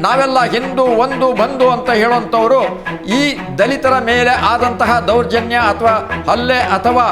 ನಾವೆಲ್ಲ ಹಿಂದೂ, ಒಂದು ಬಂಧು ಅಂತ ಹೇಳುವಂಥವರು ಈ ದಲಿತರ ಮೇಲೆ ಆದಂತಹ ದೌರ್ಜನ್ಯ ಅಥವಾ ಹಲ್ಲೆ ಅಥವಾ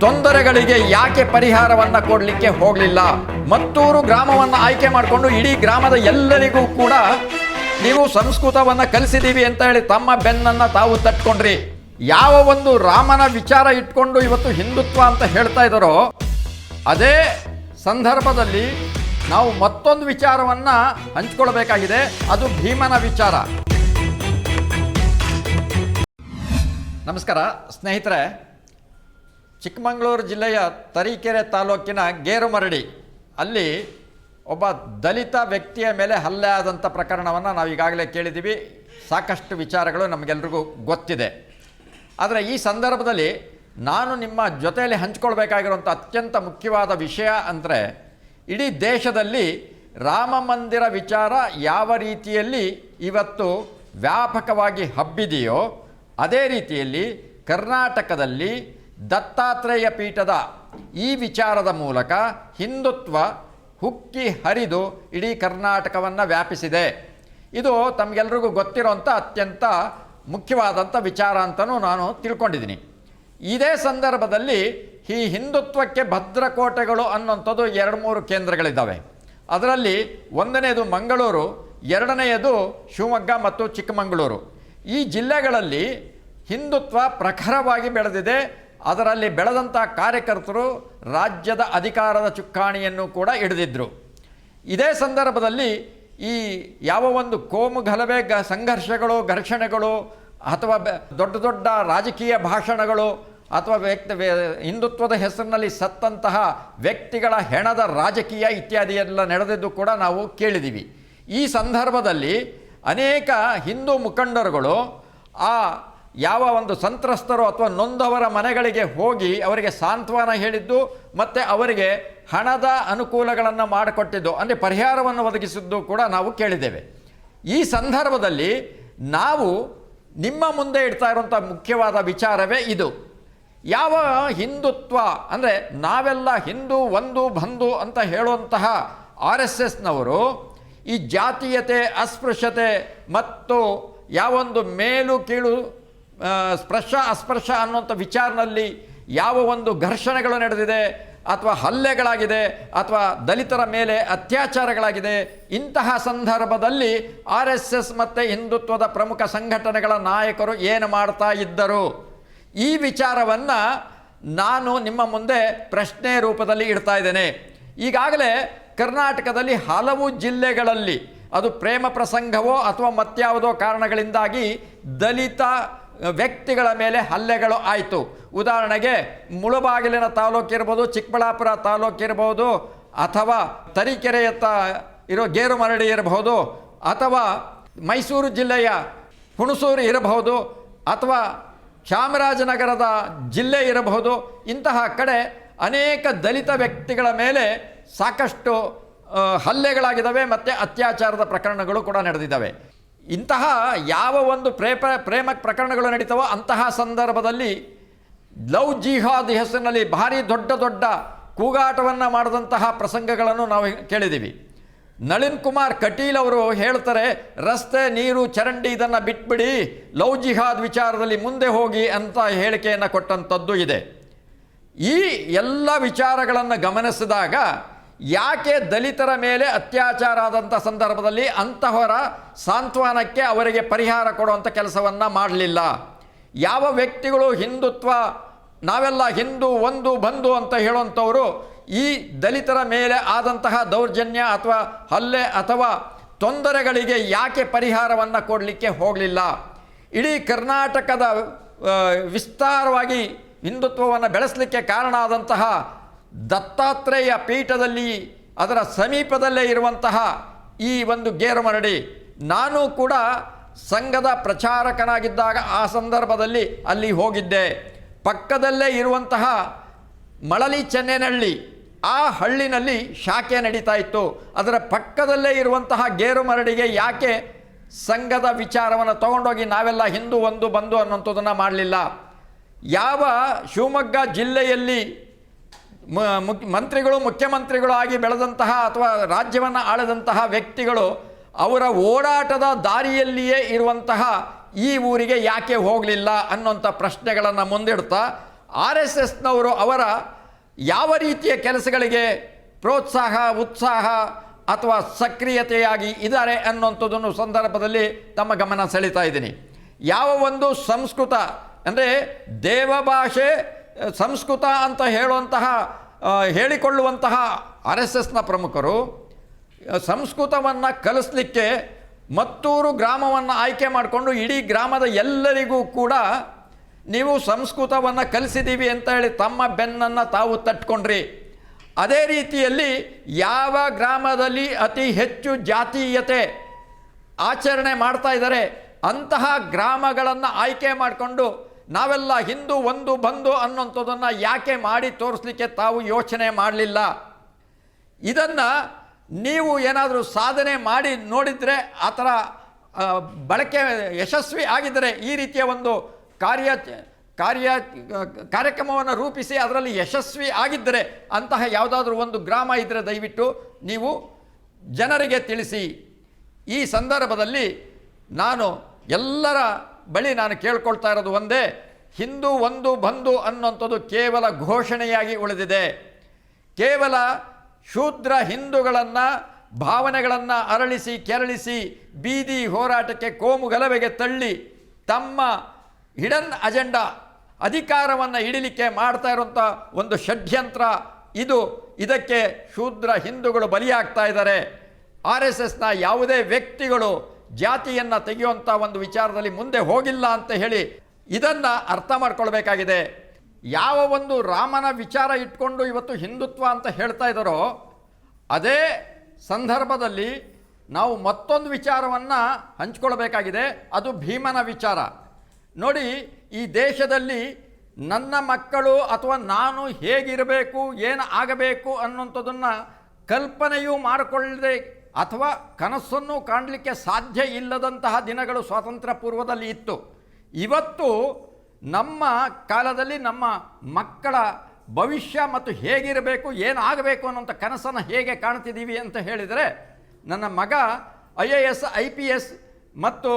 ತೊಂದರೆಗಳಿಗೆ ಯಾಕೆ ಪರಿಹಾರವನ್ನ ಕೊಡಲಿಕ್ಕೆ ಹೋಗಲಿಲ್ಲ? ಮತ್ತೂರು ಗ್ರಾಮವನ್ನು ಆಯ್ಕೆ ಮಾಡಿಕೊಂಡು ಇಡೀ ಗ್ರಾಮದ ಎಲ್ಲರಿಗೂ ಕೂಡ ನೀವು ಸಂಸ್ಕೃತವನ್ನ ಕಲಿಸಿದೀವಿ ಅಂತ ಹೇಳಿ ತಮ್ಮ ಬೆನ್ನನ್ನ ತಾವು ತಟ್ಕೊಂಡ್ರಿ. ಯಾವ ಒಂದು ರಾಮನ ವಿಚಾರ ಇಟ್ಕೊಂಡು ಇವತ್ತು ಹಿಂದುತ್ವ ಅಂತ ಹೇಳ್ತಾ ಇದ್ದಾರೋ, ಅದೇ ಸಂದರ್ಭದಲ್ಲಿ ನಾವು ಮತ್ತೊಂದು ವಿಚಾರವನ್ನ ಹಂಚ್ಕೊಳ್ಬೇಕಾಗಿದೆ. ಅದು ಭೀಮನ ವಿಚಾರ. ನಮಸ್ಕಾರ, ಸ್ನೇಹಿತರೆ. ಚಿಕ್ಕಮಗಳೂರು ಜಿಲ್ಲೆಯ ತರೀಕೆರೆ ತಾಲೂಕಿನ ಗೇರುಮರಡಿ, ಅಲ್ಲಿ ಒಬ್ಬ ದಲಿತ ವ್ಯಕ್ತಿಯ ಮೇಲೆ ಹಲ್ಲೆ ಆದಂಥ ಪ್ರಕರಣವನ್ನು ನಾವು ಈಗಾಗಲೇ ಕೇಳಿದ್ದೀವಿ. ಸಾಕಷ್ಟು ವಿಚಾರಗಳು ನಮಗೆಲ್ರಿಗೂ ಗೊತ್ತಿದೆ. ಆದರೆ ಈ ಸಂದರ್ಭದಲ್ಲಿ ನಾನು ನಿಮ್ಮ ಜೊತೆಯಲ್ಲಿ ಹಂಚ್ಕೊಳ್ಬೇಕಾಗಿರುವಂಥ ಅತ್ಯಂತ ಮುಖ್ಯವಾದ ವಿಷಯ ಅಂದರೆ ಇಡೀ ದೇಶದಲ್ಲಿ ರಾಮ ಮಂದಿರ ವಿಚಾರ ಯಾವ ರೀತಿಯಲ್ಲಿ ಇವತ್ತು ವ್ಯಾಪಕವಾಗಿ ಹಬ್ಬಿದೆಯೋ, ಅದೇ ರೀತಿಯಲ್ಲಿ ಕರ್ನಾಟಕದಲ್ಲಿ ದತ್ತಾತ್ರೇಯ ಪೀಠದ ಈ ವಿಚಾರದ ಮೂಲಕ ಹಿಂದುತ್ವ ಹುಕ್ಕಿ ಹರಿದು ಇಡೀ ಕರ್ನಾಟಕವನ್ನು ವ್ಯಾಪಿಸಿದೆ. ಇದು ತಮಗೆಲ್ರಿಗೂ ಗೊತ್ತಿರೋಂಥ ಅತ್ಯಂತ ಮುಖ್ಯವಾದಂಥ ವಿಚಾರ ಅಂತಲೂ ನಾನು ತಿಳ್ಕೊಂಡಿದ್ದೀನಿ. ಇದೇ ಸಂದರ್ಭದಲ್ಲಿ ಈ ಹಿಂದುತ್ವಕ್ಕೆ ಭದ್ರಕೋಟೆಗಳು ಅನ್ನೋಂಥದ್ದು ಎರಡು ಮೂರು ಕೇಂದ್ರಗಳಿದ್ದಾವೆ. ಅದರಲ್ಲಿ ಒಂದನೆಯದು ಮಂಗಳೂರು, ಎರಡನೆಯದು ಶಿವಮೊಗ್ಗ ಮತ್ತು ಚಿಕ್ಕಮಗಳೂರು. ಈ ಜಿಲ್ಲೆಗಳಲ್ಲಿ ಹಿಂದುತ್ವ ಪ್ರಖರವಾಗಿ ಬೆಳೆದಿದೆ. ಅದರಲ್ಲಿ ಬೆಳೆದಂಥ ಕಾರ್ಯಕರ್ತರು ರಾಜ್ಯದ ಅಧಿಕಾರದ ಚುಕ್ಕಾಣಿಯನ್ನು ಕೂಡ ಹಿಡಿದಿದ್ದರು ಇದೇ ಸಂದರ್ಭದಲ್ಲಿ ಈ ಯಾವ ಒಂದು ಕೋಮು ಗಲಭೆ ಗ ಸಂಘರ್ಷಗಳು, ಘರ್ಷಣೆಗಳು ಅಥವಾ ದೊಡ್ಡ ದೊಡ್ಡ ರಾಜಕೀಯ ಭಾಷಣಗಳು ಅಥವಾ ವ್ಯಕ್ತಿ ಹಿಂದುತ್ವದ ಹೆಸರಿನಲ್ಲಿ ಸತ್ತಂತಹ ವ್ಯಕ್ತಿಗಳ ಹೆಣದ ರಾಜಕೀಯ ಇತ್ಯಾದಿಯೆಲ್ಲ ನಡೆದಿದ್ದು ಕೂಡ ನಾವು ಕೇಳಿದ್ದೀವಿ. ಈ ಸಂದರ್ಭದಲ್ಲಿ ಅನೇಕ ಹಿಂದೂ ಮುಖಂಡರುಗಳು ಆ ಯಾವ ಒಂದು ಸಂತ್ರಸ್ತರು ಅಥವಾ ನೊಂದವರ ಮನೆಗಳಿಗೆ ಹೋಗಿ ಅವರಿಗೆ ಸಾಂತ್ವನ ಹೇಳಿದ್ದು ಮತ್ತು ಅವರಿಗೆ ಹಣದ ಅನುಕೂಲಗಳನ್ನು ಮಾಡಿಕೊಟ್ಟಿದ್ದು, ಅಂದರೆ ಪರಿಹಾರವನ್ನು ಒದಗಿಸಿದ್ದು ಕೂಡ ನಾವು ಕೇಳಿದ್ದೇವೆ. ಈ ಸಂದರ್ಭದಲ್ಲಿ ನಾವು ನಿಮ್ಮ ಮುಂದೆ ಇಡ್ತಾ ಇರುವಂಥ ಮುಖ್ಯವಾದ ವಿಚಾರವೇ ಇದು. ಯಾವ ಹಿಂದುತ್ವ, ಅಂದರೆ ನಾವೆಲ್ಲ ಹಿಂದೂ, ಒಂದು, ಬಂಧು ಅಂತ ಹೇಳುವಂತಹ ಆರ್ ಎಸ್ ಎಸ್ನವರು ಈ ಜಾತೀಯತೆ, ಅಸ್ಪೃಶ್ಯತೆ ಮತ್ತು ಯಾವೊಂದು ಮೇಲು, ಕೀಳು ಸ್ಪರ್ಶ, ಅಸ್ಪರ್ಶ ಅನ್ನುವಂಥ ವಿಚಾರದಲ್ಲಿ ಯಾವ ಒಂದು ಘರ್ಷಣೆಗಳು ನಡೆದಿದೆ ಅಥವಾ ಹಲ್ಲೆಗಳಾಗಿದೆ ಅಥವಾ ದಲಿತರ ಮೇಲೆ ಅತ್ಯಾಚಾರಗಳಾಗಿದೆ, ಇಂತಹ ಸಂದರ್ಭದಲ್ಲಿ ಆರ್ ಎಸ್ ಎಸ್ ಮತ್ತು ಹಿಂದುತ್ವದ ಪ್ರಮುಖ ಸಂಘಟನೆಗಳ ನಾಯಕರು ಏನು ಮಾಡ್ತಾ ಇದ್ದರು? ಈ ವಿಚಾರವನ್ನು ನಾನು ನಿಮ್ಮ ಮುಂದೆ ಪ್ರಶ್ನೆ ರೂಪದಲ್ಲಿ ಇಡ್ತಾ ಇದ್ದೇನೆ. ಈಗಾಗಲೇ ಕರ್ನಾಟಕದಲ್ಲಿ ಹಲವು ಜಿಲ್ಲೆಗಳಲ್ಲಿ ಅದು ಪ್ರೇಮ ಪ್ರಸಂಗವೋ ಅಥವಾ ಮತ್ಯಾವುದೋ ಕಾರಣಗಳಿಂದಾಗಿ ದಲಿತ ವ್ಯಕ್ತಿಗಳ ಮೇಲೆ ಹಲ್ಲೆಗಳು ಆಯಿತು. ಉದಾಹರಣೆಗೆ ಮುಳುಬಾಗಿಲಿನ ತಾಲೂಕಿರ್ಬೋದು ಚಿಕ್ಕಬಳ್ಳಾಪುರ ತಾಲೂಕು ಇರ್ಬೋದು, ಅಥವಾ ತರೀಕೆರೆಯತ್ತ ಇರೋ ಗೇರುಮರಡಿ ಇರಬಹುದು ಅಥವಾ ಮೈಸೂರು ಜಿಲ್ಲೆಯ ಹುಣಸೂರು ಇರಬಹುದು, ಅಥವಾ ಚಾಮರಾಜನಗರದ ಜಿಲ್ಲೆ ಇರಬಹುದು. ಇಂತಹ ಕಡೆ ಅನೇಕ ದಲಿತ ವ್ಯಕ್ತಿಗಳ ಮೇಲೆ ಸಾಕಷ್ಟು ಹಲ್ಲೆಗಳಾಗಿದ್ದಾವೆ ಮತ್ತು ಅತ್ಯಾಚಾರದ ಪ್ರಕರಣಗಳು ಕೂಡ ನಡೆದಿದ್ದಾವೆ. ಇಂತಹ ಯಾವ ಒಂದು ಪ್ರೇಪ, ಪ್ರೇಮ ಪ್ರಕರಣಗಳು ನಡೀತಾವೋ ಅಂತಹ ಸಂದರ್ಭದಲ್ಲಿ ಲವ್ ಜಿಹಾದ್ ಹೆಸರಿನಲ್ಲಿ ಭಾರಿ ದೊಡ್ಡ ದೊಡ್ಡ ಕೂಗಾಟವನ್ನು ಮಾಡಿದಂತಹ ಪ್ರಸಂಗಗಳನ್ನು ನಾವು ಕೇಳಿದ್ದೀವಿ. ನಳಿನ್ ಕುಮಾರ್ ಕಟೀಲ್ ಅವರು ಹೇಳ್ತಾರೆ, ರಸ್ತೆ, ನೀರು, ಚರಂಡಿ ಇದನ್ನು ಬಿಟ್ಬಿಡಿ, ಲವ್ ಜಿಹಾದ್ ವಿಚಾರದಲ್ಲಿ ಮುಂದೆ ಹೋಗಿ ಅಂತ ಹೇಳಿಕೆಯನ್ನು ಕೊಟ್ಟಂಥದ್ದು ಇದೆ. ಈ ಎಲ್ಲ ವಿಚಾರಗಳನ್ನು ಗಮನಿಸಿದಾಗ ಯಾಕೆ ದಲಿತರ ಮೇಲೆ ಅತ್ಯಾಚಾರ ಆದಂಥ ಸಂದರ್ಭದಲ್ಲಿ ಅಂತಹವರ ಸಾಂತ್ವನಕ್ಕೆ ಅವರಿಗೆ ಪರಿಹಾರ ಕೊಡುವಂಥ ಕೆಲಸವನ್ನು ಮಾಡಲಿಲ್ಲ. ಯಾವ ವ್ಯಕ್ತಿಗಳು ಹಿಂದುತ್ವ, ನಾವೆಲ್ಲ ಹಿಂದೂ, ಒಂದು, ಬಂಧು ಅಂತ ಹೇಳುವಂಥವರು ಈ ದಲಿತರ ಮೇಲೆ ಆದಂತಹ ದೌರ್ಜನ್ಯ ಅಥವಾ ಹಲ್ಲೆ ಅಥವಾ ತೊಂದರೆಗಳಿಗೆ ಯಾಕೆ ಪರಿಹಾರವನ್ನು ಕೊಡಲಿಕ್ಕೆ ಹೋಗಲಿಲ್ಲ? ಇಡೀ ಕರ್ನಾಟಕದ ವಿಸ್ತಾರವಾಗಿ ಹಿಂದುತ್ವವನ್ನು ಬೆಳೆಸಲಿಕ್ಕೆ ಕಾರಣ ಆದಂತಹ ದತ್ತಾತ್ರೇಯ ಪೀಠದಲ್ಲಿ ಅದರ ಸಮೀಪದಲ್ಲೇ ಇರುವಂತಹ ಈ ಒಂದು ಗೇರುಮರಡಿ. ನಾನು ಕೂಡ ಸಂಘದ ಪ್ರಚಾರಕನಾಗಿದ್ದಾಗ ಆ ಸಂದರ್ಭದಲ್ಲಿ ಅಲ್ಲಿ ಹೋಗಿದ್ದೆ. ಪಕ್ಕದಲ್ಲೇ ಇರುವಂತಹ ಮಳಲಿ ಚೆನ್ನೇನಹಳ್ಳಿ ಆ ಹಳ್ಳಿನಲ್ಲಿ ಶಾಖೆ ನಡೀತಾ ಇತ್ತು. ಅದರ ಪಕ್ಕದಲ್ಲೇ ಇರುವಂತಹ ಗೇರು ಮರಡಿಗೆ ಯಾಕೆ ಸಂಘದ ವಿಚಾರವನ್ನು ತಗೊಂಡೋಗಿ ನಾವೆಲ್ಲ ಹಿಂದೂ ಒಂದು ಬಂದು ಅನ್ನೋಂಥದ್ದನ್ನು ಮಾಡಲಿಲ್ಲ. ಯಾವ ಶಿವಮೊಗ್ಗ ಜಿಲ್ಲೆಯಲ್ಲಿ ಮಂತ್ರಿಗಳು, ಮುಖ್ಯಮಂತ್ರಿಗಳು ಆಗಿ ಬೆಳೆದಂತಹ ಅಥವಾ ರಾಜ್ಯವನ್ನು ಆಳದಂತಹ ವ್ಯಕ್ತಿಗಳು ಅವರ ಓಡಾಟದ ದಾರಿಯಲ್ಲಿಯೇ ಇರುವಂತಹ ಈ ಊರಿಗೆ ಯಾಕೆ ಹೋಗಲಿಲ್ಲ ಅನ್ನೋಂಥ ಪ್ರಶ್ನೆಗಳನ್ನು ಮುಂದಿಡ್ತಾ, ಆರ್ ಎಸ್ ಎಸ್ನವರು ಅವರ ಯಾವ ರೀತಿಯ ಕೆಲಸಗಳಿಗೆ ಪ್ರೋತ್ಸಾಹ, ಉತ್ಸಾಹ ಅಥವಾ ಸಕ್ರಿಯತೆಯಾಗಿ ಇದ್ದಾರೆ ಅನ್ನುವಂಥದ್ದನ್ನು ಸಂದರ್ಭದಲ್ಲಿ ತಮ್ಮ ಗಮನ ಸೆಳೀತಾ ಇದ್ದೀನಿ. ಯಾವ ಒಂದು ಸಂಸ್ಕೃತ ಅಂದರೆ ದೇವಭಾಷೆ ಸಂಸ್ಕೃತ ಅಂತ ಹೇಳುವಂತಹ ಹೇಳಿಕೊಳ್ಳುವಂತಹ ಆರ್ ಎಸ್ ಎಸ್ನ ಪ್ರಮುಖರು ಸಂಸ್ಕೃತವನ್ನು ಕಲಿಸ್ಲಿಕ್ಕೆ ಮತ್ತೂರು ಗ್ರಾಮವನ್ನು ಆಯ್ಕೆ ಮಾಡಿಕೊಂಡು ಇಡೀ ಗ್ರಾಮದ ಎಲ್ಲರಿಗೂ ಕೂಡ ನೀವು ಸಂಸ್ಕೃತವನ್ನು ಕಲಿಸಿದ್ದೀವಿ ಅಂತ ಹೇಳಿ ತಮ್ಮ ಬೆನ್ನನ್ನು ತಾವು ತಟ್ಕೊಂಡ್ರಿ. ಅದೇ ರೀತಿಯಲ್ಲಿ ಯಾವ ಗ್ರಾಮದಲ್ಲಿ ಅತಿ ಹೆಚ್ಚು ಜಾತೀಯತೆ ಆಚರಣೆ ಮಾಡ್ತಾ ಇದ್ದಾರೆ, ಅಂತಹ ಗ್ರಾಮಗಳನ್ನು ಆಯ್ಕೆ ಮಾಡಿಕೊಂಡು ನಾವೆಲ್ಲ ಹಿಂದೂ, ಒಂದು, ಬಂದು ಅನ್ನೋಂಥದ್ದನ್ನು ಯಾಕೆ ಮಾಡಿ ತೋರಿಸ್ಲಿಕ್ಕೆ ತಾವು ಯೋಚನೆ ಮಾಡಲಿಲ್ಲ? ಇದನ್ನು ನೀವು ಏನಾದರೂ ಸಾಧನೆ ಮಾಡಿ ನೋಡಿದರೆ, ಆ ಥರ ಬಳಕೆ ಯಶಸ್ವಿ ಆಗಿದ್ದರೆ ಈ ರೀತಿಯ ಒಂದು ಕಾರ್ಯ ಕಾರ್ಯ, ಕಾರ್ಯಕ್ರಮವನ್ನು ರೂಪಿಸಿ ಅದರಲ್ಲಿ ಯಶಸ್ವಿ ಆಗಿದ್ದರೆ ಅಂತಹ ಯಾವುದಾದ್ರೂ ಒಂದು ಗ್ರಾಮ ಇದ್ದರೆ ದಯವಿಟ್ಟು ನೀವು ಜನರಿಗೆ ತಿಳಿಸಿ. ಈ ಸಂದರ್ಭದಲ್ಲಿ ನಾನು ಎಲ್ಲರ ಬಳಿ ನಾನು ಕೇಳ್ಕೊಳ್ತಾ ಇರೋದು ಒಂದೇ, ಹಿಂದೂ ಒಂದು ಬಂಧು ಅನ್ನುವಂಥದ್ದು ಕೇವಲ ಘೋಷಣೆಯಾಗಿ ಉಳಿದಿದೆ. ಕೇವಲ ಶೂದ್ರ ಹಿಂದೂಗಳನ್ನು, ಭಾವನೆಗಳನ್ನು ಅರಳಿಸಿ, ಕೆರಳಿಸಿ, ಬೀದಿ ಹೋರಾಟಕ್ಕೆ ಕೋಮು ಗಲಭೆಗೆ ತಳ್ಳಿ ತಮ್ಮ ಹಿಡನ್ ಅಜೆಂಡಾ, ಅಧಿಕಾರವನ್ನು ಹಿಡಿಲಿಕ್ಕೆ ಮಾಡ್ತಾ ಇರುವಂಥ ಒಂದು ಷಡ್ಯಂತ್ರ ಇದು. ಇದಕ್ಕೆ ಶೂದ್ರ ಹಿಂದೂಗಳು ಬಲಿಯಾಗ್ತಾ ಇದ್ದಾರೆ. ಆರ್ ಎಸ್ ಎಸ್ನ ಯಾವುದೇ ವ್ಯಕ್ತಿಗಳು ಜಾತಿಯನ್ನು ತೆಗೆಯುವಂಥ ಒಂದು ವಿಚಾರದಲ್ಲಿ ಮುಂದೆ ಹೋಗಿಲ್ಲ ಅಂತ ಹೇಳಿ ಇದನ್ನು ಅರ್ಥ ಮಾಡ್ಕೊಳ್ಬೇಕಾಗಿದೆ. ಯಾವ ಒಂದು ರಾಮನ ವಿಚಾರ ಇಟ್ಕೊಂಡು ಇವತ್ತು ಹಿಂದುತ್ವ ಅಂತ ಹೇಳ್ತಾ ಇದ್ದಾರೋ, ಅದೇ ಸಂದರ್ಭದಲ್ಲಿ ನಾವು ಮತ್ತೊಂದು ವಿಚಾರವನ್ನು ಹಂಚ್ಕೊಳ್ಬೇಕಾಗಿದೆ. ಅದು ಭೀಮನ ವಿಚಾರ. ನೋಡಿ, ಈ ದೇಶದಲ್ಲಿ ನನ್ನ ಮಕ್ಕಳು ಅಥವಾ ನಾನು ಹೇಗಿರಬೇಕು, ಏನು ಆಗಬೇಕು ಅನ್ನುವಂಥದ್ದನ್ನು ಕಲ್ಪನೆಯೂ ಮಾಡಿಕೊಳ್ಳದೆ ಅಥವಾ ಕನಸನ್ನು ಕಾಣಲಿಕ್ಕೆ ಸಾಧ್ಯ ಇಲ್ಲದಂತಹ ದಿನಗಳು ಸ್ವಾತಂತ್ರ್ಯ ಪೂರ್ವದಲ್ಲಿ ಇತ್ತು. ಇವತ್ತು ನಮ್ಮ ಕಾಲದಲ್ಲಿ ನಮ್ಮ ಮಕ್ಕಳ ಭವಿಷ್ಯ ಮತ್ತು ಹೇಗಿರಬೇಕು ಏನಾಗಬೇಕು ಅನ್ನೋಂಥ ಕನಸನ್ನು ಹೇಗೆ ಕಾಣ್ತಿದ್ದೀವಿ ಅಂತ ಹೇಳಿದರೆ, ನನ್ನ ಮಗ I A S, I P S ಮತ್ತು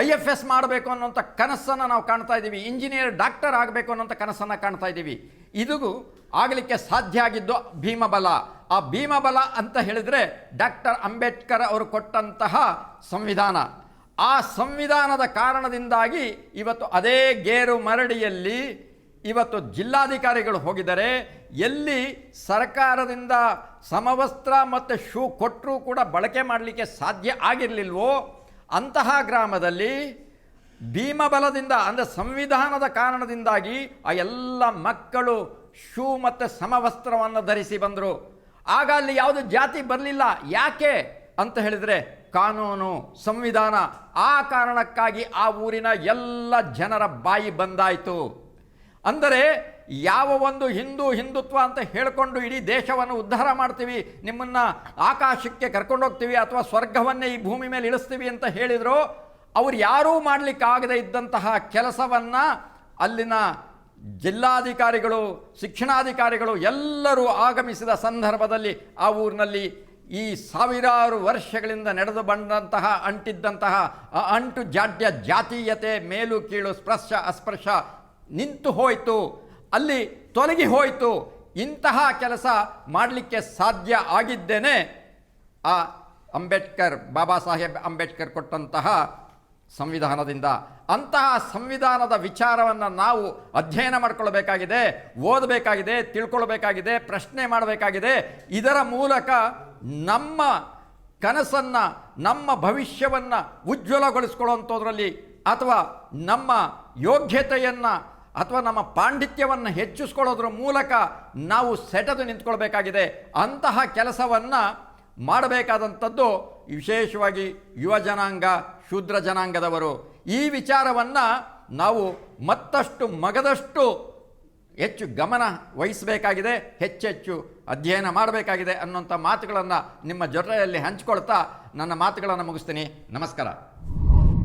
ಐ ಎಫ್ ಎಸ್ ಮಾಡಬೇಕು ಅನ್ನೋಂಥ ಕನಸನ್ನು ನಾವು ಕಾಣ್ತಾ ಇದ್ದೀವಿ. ಇಂಜಿನಿಯರ್, ಡಾಕ್ಟರ್ ಆಗಬೇಕು ಅನ್ನೋಂಥ ಕನಸನ್ನು ಕಾಣ್ತಾ ಇದ್ದೀವಿ. ಇದಿಗೂ ಆಗಲಿಕ್ಕೆ ಸಾಧ್ಯ ಆಗಿದ್ದು ಭೀಮಬಲ. ಆ ಭೀಮಬಲ ಅಂತ ಹೇಳಿದರೆ ಡಾಕ್ಟರ್ ಅಂಬೇಡ್ಕರ್ ಅವರು ಕೊಟ್ಟಂತಹ ಸಂವಿಧಾನ. ಆ ಸಂವಿಧಾನದ ಕಾರಣದಿಂದಾಗಿ ಇವತ್ತು ಅದೇ ಗೇರು ಮರಡಿಯಲ್ಲಿ ಇವತ್ತು ಜಿಲ್ಲಾಧಿಕಾರಿಗಳು ಹೋಗಿದ್ದಾರೆ. ಎಲ್ಲಿ ಸರ್ಕಾರದಿಂದ ಸಮವಸ್ತ್ರ ಮತ್ತು ಶೂ ಕೊಟ್ಟರೂ ಕೂಡ ಬಳಕೆ ಮಾಡಲಿಕ್ಕೆ ಸಾಧ್ಯ ಆಗಿರಲಿಲ್ವೋ ಅಂತಹ ಗ್ರಾಮದಲ್ಲಿ ಭೀಮಬಲದಿಂದ, ಅಂದರೆ ಸಂವಿಧಾನದ ಕಾರಣದಿಂದಾಗಿ ಆ ಎಲ್ಲ ಮಕ್ಕಳು ಶೂ ಮತ್ತು ಸಮವಸ್ತ್ರವನ್ನು ಧರಿಸಿ ಬಂದರು. ಆಗ ಅಲ್ಲಿ ಯಾವುದು ಜಾತಿ ಬರಲಿಲ್ಲ. ಯಾಕೆ ಅಂತ ಹೇಳಿದರೆ ಕಾನೂನು, ಸಂವಿಧಾನ, ಆ ಕಾರಣಕ್ಕಾಗಿ ಆ ಊರಿನ ಎಲ್ಲ ಜನರ ಬಾಯಿ ಬಂದಾಯಿತು. ಅಂದರೆ ಯಾವ ಒಂದು ಹಿಂದೂ ಹಿಂದುತ್ವ ಅಂತ ಹೇಳಿಕೊಂಡು ಇಡೀ ದೇಶವನ್ನು ಉದ್ಧಾರ ಮಾಡ್ತೀವಿ, ನಿಮ್ಮನ್ನು ಆಕಾಶಕ್ಕೆ ಕರ್ಕೊಂಡೋಗ್ತೀವಿ ಅಥವಾ ಸ್ವರ್ಗವನ್ನೇ ಈ ಭೂಮಿ ಮೇಲೆ ಇಳಿಸ್ತೀವಿ ಅಂತ ಹೇಳಿದರು, ಅವ್ರು ಯಾರೂ ಮಾಡಲಿಕ್ಕಾಗದೇ ಇದ್ದಂತಹ ಕೆಲಸವನ್ನು ಅಲ್ಲಿನ ಜಿಲ್ಲಾಧಿಕಾರಿಗಳು, ಶಿಕ್ಷಣಾಧಿಕಾರಿಗಳು ಎಲ್ಲರೂ ಆಗಮಿಸಿದ ಸಂದರ್ಭದಲ್ಲಿ ಆ ಊರಿನಲ್ಲಿ ಈ ಸಾವಿರಾರು ವರ್ಷಗಳಿಂದ ನಡೆದು ಬಂದಂತಹ, ಅಂಟಿದ್ದಂತಹ ಅಂಟು ಜಾಡ್ಯ ಜಾತೀಯತೆ ಮೇಲು ಕೀಳು ಸ್ಪರ್ಶ ಅಸ್ಪರ್ಶ ನಿಂತು ಹೋಯಿತು. ಅಲ್ಲಿ ತೊಲಗಿ ಹೋಯಿತು. ಇಂತಹ ಕೆಲಸ ಮಾಡಲಿಕ್ಕೆ ಸಾಧ್ಯ ಆಗಿದ್ದೇನೆ. ಆ ಅಂಬೇಡ್ಕರ್, ಬಾಬಾ ಸಾಹೇಬ್ ಅಂಬೇಡ್ಕರ್ ಕೊಟ್ಟಂತಹ ಸಂವಿಧಾನದಿಂದ. ಅಂತಹ ಸಂವಿಧಾನದ ವಿಚಾರವನ್ನು ನಾವು ಅಧ್ಯಯನ ಮಾಡಿಕೊಳ್ಬೇಕಾಗಿದೆ, ಓದಬೇಕಾಗಿದೆ, ತಿಳ್ಕೊಳ್ಬೇಕಾಗಿದೆ, ಪ್ರಶ್ನೆ ಮಾಡಬೇಕಾಗಿದೆ. ಇದರ ಮೂಲಕ ನಮ್ಮ ಕನಸನ್ನು, ನಮ್ಮ ಭವಿಷ್ಯವನ್ನು ಉಜ್ವಲಗೊಳಿಸ್ಕೊಳ್ಳುವಂಥದ್ರಲ್ಲಿ ಅಥವಾ ನಮ್ಮ ಯೋಗ್ಯತೆಯನ್ನು ಅಥವಾ ನಮ್ಮ ಪಾಂಡಿತ್ಯವನ್ನು ಹೆಚ್ಚಿಸ್ಕೊಳ್ಳೋದ್ರ ಮೂಲಕ ನಾವು ಸೆಟೆದು ನಿಂತ್ಕೊಳ್ಬೇಕಾಗಿದೆ. ಅಂತಹ ಕೆಲಸವನ್ನು ಮಾಡಬೇಕಾದಂಥದ್ದು ವಿಶೇಷವಾಗಿ ಯುವ ಜನಾಂಗ, ಶೂದ್ರ ಜನಾಂಗದವರು. ಈ ವಿಚಾರವನ್ನು ನಾವು ಮತ್ತಷ್ಟು ಮಗದಷ್ಟು ಹೆಚ್ಚು ಗಮನ ವಹಿಸಬೇಕಾಗಿದೆ, ಹೆಚ್ಚೆಚ್ಚು ಅಧ್ಯಯನ ಮಾಡಬೇಕಾಗಿದೆ ಅನ್ನೋಂಥ ಮಾತುಗಳನ್ನು ನಿಮ್ಮ ಜೊತೆಯಲ್ಲಿ ಹಂಚಿಕೊಳ್ತಾ ನನ್ನ ಮಾತುಗಳನ್ನು ಮುಗಿಸ್ತೀನಿ. ನಮಸ್ಕಾರ.